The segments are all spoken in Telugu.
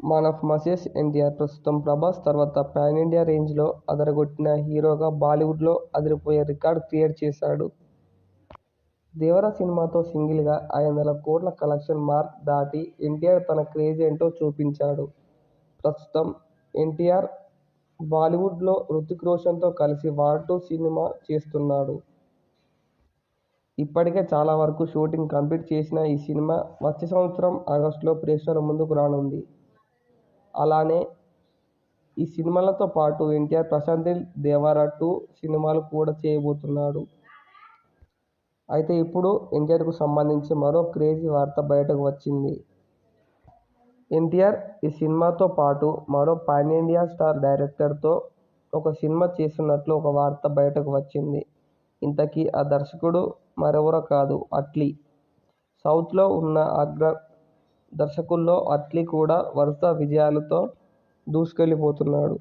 మాన్ ఆఫ్ మాసెస్ ఎన్టీఆర్ ప్రస్తుతం ప్రభాస్ తర్వాత పాన్ ఇండియా రేంజ్లో అదరగొట్టిన హీరోగా బాలీవుడ్లో అదిరిపోయే రికార్డు క్రియేట్ చేశాడు. దేవర సినిమాతో సింగిల్గా ఐదొందల కోట్ల కలెక్షన్ మార్క్ దాటి ఎన్టీఆర్ తన క్రేజ్ ఏంటో చూపించాడు. ప్రస్తుతం ఎన్టీఆర్ బాలీవుడ్లో హృతిక్ రోషన్తో కలిసి వార్ టూ సినిమా చేస్తున్నాడు. ఇప్పటికే చాలా వరకు షూటింగ్ కంప్లీట్ చేసిన ఈ సినిమా వచ్చే సంవత్సరం ఆగస్టులో ప్రేక్షకుల ముందుకు రానుంది. అలానే ఈ సినిమాలతో పాటు ఎన్టీఆర్ ప్రశాంత్ నీల్ దేవర టూ సినిమాలు కూడా చేయబోతున్నాడు. అయితే ఇప్పుడు ఎన్టీఆర్కు సంబంధించి మరో క్రేజీ వార్త బయటకు వచ్చింది. ఎన్టీఆర్ ఈ సినిమాతో పాటు మరో పాన్ ఇండియా స్టార్ డైరెక్టర్తో ఒక సినిమా చేస్తున్నట్లు ఒక వార్త బయటకు వచ్చింది. ఇంతకీ ఆ దర్శకుడు మరెవరో కాదు అట్లీ. సౌత్లో ఉన్న అగ్ర దర్శకుల్లో అట్లీ కూడా వరుస విజయాలతో దూసుకెళ్ళిపోతున్నాడు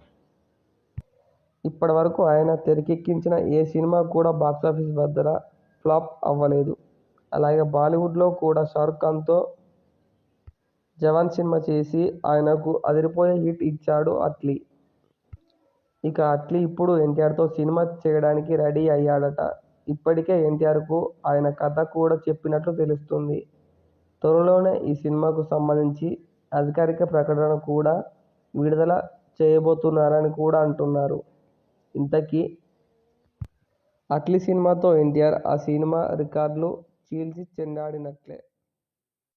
ఇప్పటి వరకు ఆయన తెరకెక్కించిన ఏ సినిమా కూడా బాక్సాఫీస్ వద్ద ఫ్లాప్ అవ్వలేదు. అలాగే బాలీవుడ్లో కూడా షారుఖ్ఖాన్తో జవాన్ సినిమా చేసి ఆయనకు అదిరిపోయే హిట్ ఇచ్చాడు అట్లీ. ఇక అట్లీ ఇప్పుడు ఎన్టీఆర్తో సినిమా చేయడానికి రెడీ అయ్యాడట. ఇప్పటికే ఎన్టీఆర్కు ఆయన కథ కూడా చెప్పినట్లు తెలుస్తుంది త్వరలోనే ఈ సినిమాకు సంబంధించి అధికారిక ప్రకటన కూడా విడుదల చేయబోతున్నారని కూడా అంటున్నారు. ఇంతకీ అట్లీ సినిమాతో ఎన్టీఆర్ ఆ సినిమా రికార్డులు చీల్చి చెండాడినట్లే.